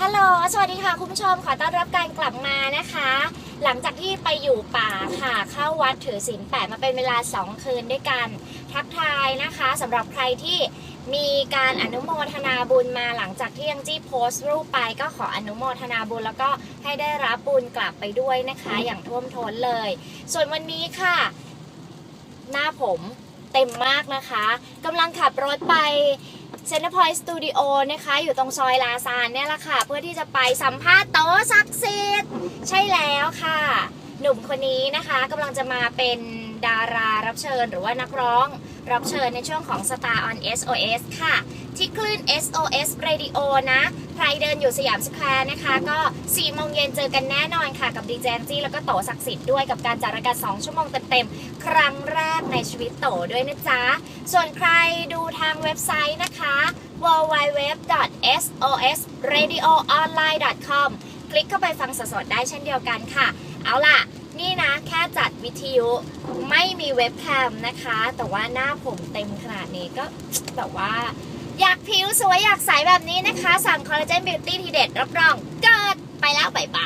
ฮัลโหล สวัสดีค่ะ คุณผู้ชม ขอต้อนรับการกลับมานะคะ หลังจากที่ไปอยู่ป่าค่ะ เข้าวัดถือศีลแปดมาเป็นเวลา 2 คืนด้วยกัน ทักทายนะคะสำหรับใครที่มีการอนุโมทนาบุญมาหลังจากที่ยังจี้โพสต์รูปไปก็ขออนุโมทนาบุญแล้วก็ให้ได้รับบุญกลับไปด้วยนะคะ อย่างท่วมท้นเลย ส่วนวันนี้ค่ะ หน้าผมเต็มมากนะคะกำลังขับรถไป เซนต์พอยสตูดิโอนะคะ อยู่ตรงซอยลาซานเนี่ยแหละค่ะ เพื่อที่จะไปสัมภาษณ์โต๊ะศักดิ์สิทธิ์ใช่แล้วค่ะ หนุ่มคนนี้นะคะกำลังจะมาเป็นดารารับเชิญหรือว่านักร้อง รับเชิญในช่วงของ Star on SOS ค่ะ ที่คลื่น SOS Radio นะ ใครเดินอยู่สยามสแควร์นะคะ ก็4โมงเย็นเจอกันแน่นอนค่ะ กับดีเจนจี้แล้วก็โตศักดิ์สิทธิ์ด้วยกับการจัดรายการ2ชั่วโมงเต็มๆ ครั้งแรกในชีวิตโตด้วยนะจ๊ะ ส่วนใครดูทางเว็บไซต์นะคะ www.sosradioonline.com คลิกเข้าไปฟังสดๆได้เช่นเดียวกันค่ะ เอาล่ะ นี่นะแค่จัดวิทยุไม่มีเว็บแคมนะคะ แต่ว่าหน้าผมเต็มขนาดนี้ก็แบบว่า อยากผิวสวยอยากใสแบบนี้นะคะ สั่งคอลลาเจนบิวตี้ทีเด็ดรับรองเกิดไปแล้วบ๊ายบาย